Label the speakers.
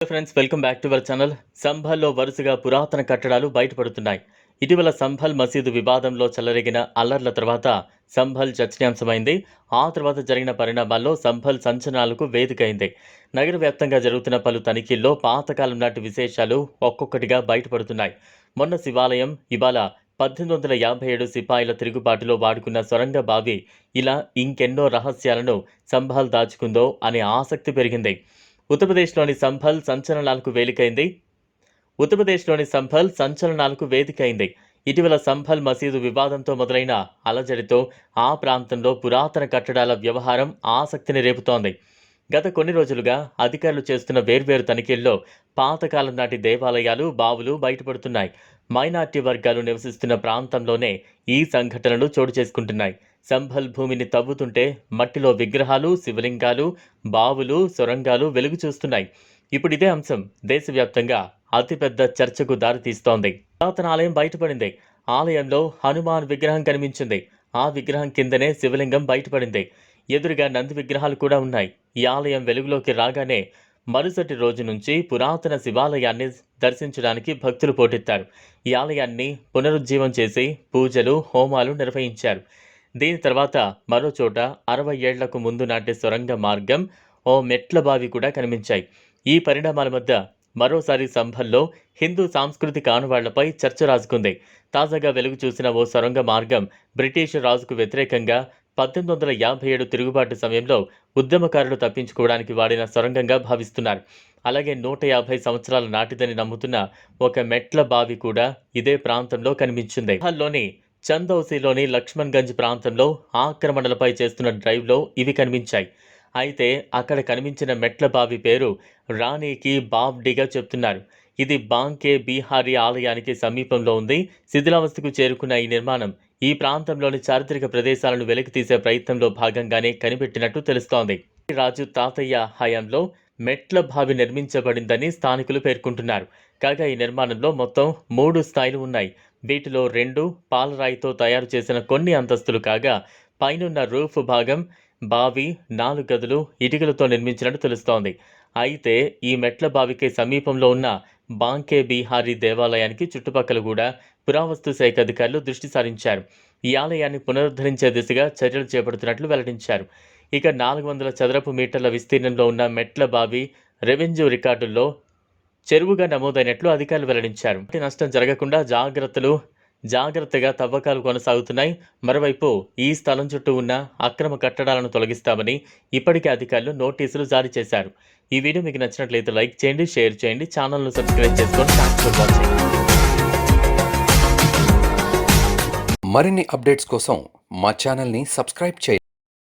Speaker 1: Friends welcome back to our channel సంభల్లో వరుసగా పురాతన కట్టడాలు బయటపడుతున్నాయి. ఇటీవల సంభల్ మసీదు వివాదంలో చెలరేగిన అల్లర్ల తర్వాత సంభల్ చర్చనీయాంశమైంది. ఆ తర్వాత జరిగిన పరిణామాల్లో సంభల్ సంచలనాలకు వేదికైంది. నగర వ్యాప్తంగా జరుగుతున్న పలు తనిఖీల్లో పాతకాలం నాటి విశేషాలు ఒక్కొక్కటిగా బయటపడుతున్నాయి. మొన్న శివాలయం ఇవాళ పద్దెనిమిది వందల యాభై ఏడు సిపాయిల తిరుగుబాటులో వాడుకున్న సొరంగ బావి ఇలా ఇంకెన్నో రహస్యాలను సంభాల్ దాచుకుందో అనే ఆసక్తి పెరిగింది. ఉత్తరప్రదేశ్లోని సంభల్ సంచలనాలకు వేలికైంది. ఉత్తరప్రదేశ్లోని సంభల్ సంచలనాలకు వేదికైంది. ఇటీవల సంభల్ మసీదు వివాదంతో మొదలైన అలజడితో ఆ ప్రాంతంలో పురాతన కట్టడాల వ్యవహారం ఆసక్తిని రేపుతోంది. గత కొన్ని రోజులుగా అధికారులు చేస్తున్న వేర్వేరు తనిఖీల్లో పాతకాలం నాటి దేవాలయాలు బావులు బయటపడుతున్నాయి. మైనార్టీ వర్గాలు నివసిస్తున్న ప్రాంతంలోనే ఈ సంఘటనలు చోటు చేసుకుంటున్నాయి. సంభల్ భూమిని తవ్వుతుంటే మట్టిలో విగ్రహాలు శివలింగాలు బావులు సొరంగాలు వెలుగు చూస్తున్నాయి. ఇప్పుడు ఇదే అంశం. దేశవ్యాప్తంగా అతిపెద్ద చర్చకు దారితీస్తోంది. పురాతన ఆలయం బయటపడింది. ఆలయంలో హనుమాన్ విగ్రహం కనిపించింది. ఆ విగ్రహం కిందనే శివలింగం బయటపడింది. ఎదురుగా నంది విగ్రహాలు కూడా ఉన్నాయి. ఈ ఆలయం వెలుగులోకి రాగానే మరుసటి రోజు నుంచి పురాతన శివాలయాన్ని దర్శించడానికి భక్తులు పోటెత్తారు. ఈ ఆలయాన్ని పునరుజ్జీవం చేసి పూజలు హోమాలు నిర్వహించారు. దీని తర్వాత మరో చోట అరవై ఏళ్ళకు ముందు నాటి సొరంగ మార్గం ఓ మెట్ల బావి కూడా కనిపించాయి. ఈ పరిణామాల మధ్య మరోసారి సంభల్లో హిందూ సాంస్కృతిక ఆనవాళ్ళపై చర్చ రాజుకుంది. తాజాగా వెలుగు చూసిన ఓ సొరంగ మార్గం బ్రిటిష్ రాజుకు వ్యతిరేకంగా పద్దెనిమిది వందల యాభై ఏడు తిరుగుబాటు సమయంలో ఉద్యమకారులు తప్పించుకోవడానికి వాడిన సొరంగంగా భావిస్తున్నారు. అలాగే నూట యాభై సంవత్సరాల నాటిదని నమ్ముతున్న ఒక మెట్ల బావి కూడా ఇదే ప్రాంతంలో కనిపించింది. లోని చందౌసిలోని లక్ష్మణ్ గంజ్ ప్రాంతంలో ఆక్రమణలపై చేస్తున్న డ్రైవ్లో ఇవి కనిపించాయి. అయితే అక్కడ కనిపించిన మెట్ల బావి పేరు రాణికి బాబ్డిగా చెప్తున్నారు. ఇది బాంకే బీహారీ ఆలయానికి సమీపంలో ఉంది. శిథిలావస్థకు చేరుకున్న ఈ నిర్మాణం ఈ ప్రాంతంలోని చారిత్రక ప్రదేశాలను వెలికి తీసే ప్రయత్నంలో భాగంగానే కనిపెట్టినట్టు తెలుస్తోంది. రాజు తాతయ్య హయాంలో మెట్ల బావి నిర్మించబడిందని స్థానికులు పేర్కొంటున్నారు. కాగా ఈ నిర్మాణంలో మొత్తం మూడు స్థాయిలు ఉన్నాయి. వీటిలో రెండు పాలరాయితో తయారు చేసిన కొన్ని అంతస్తులు కాగా పైనున్న రూఫ్ భాగం బావి నాలుగు గదులు ఇటుకలతో నిర్మించినట్టు తెలుస్తోంది. అయితే ఈ మెట్ల బావికి సమీపంలో ఉన్న బాంకే బీహారీ దేవాలయానికి చుట్టుపక్కల కూడా పురావస్తు శాఖ అధికారులు దృష్టి సారించారు. ఈ ఆలయాన్ని పునరుద్ధరించే దిశగా చర్యలు చేపడుతున్నట్లు వెల్లడించారు. ఇక నాలుగు వందల చదరపు మీటర్ల విస్తీర్ణంలో ఉన్న మెట్ల బావి రెవెన్యూ రికార్డుల్లో చెరువుగా నమోదైనట్లు అధికారులు వెల్లడించారు. నష్టం జరగకుండా జాగ్రత్తలు జాగ్రత్తగా తవ్వకాలు కొనసాగుతున్నాయి. మరోవైపు ఈ స్థలం చుట్టూ ఉన్న అక్రమ కట్టడాలను తొలగిస్తామని ఇప్పటికే అధికారులు నోటీసులు జారీ చేశారు. ఈ వీడియో మీకు నచ్చినట్లయితే లైక్ చేయండి షేర్ చేయండి ఛానల్ను సబ్స్క్రైబ్ చేసుకొని థ్యాంక్స్ ఫర్ వాచింగ్
Speaker 2: మరిన్ని అప్డేట్స్ కోసం మా ఛానల్ని సబ్స్క్రైబ్ చేయండి.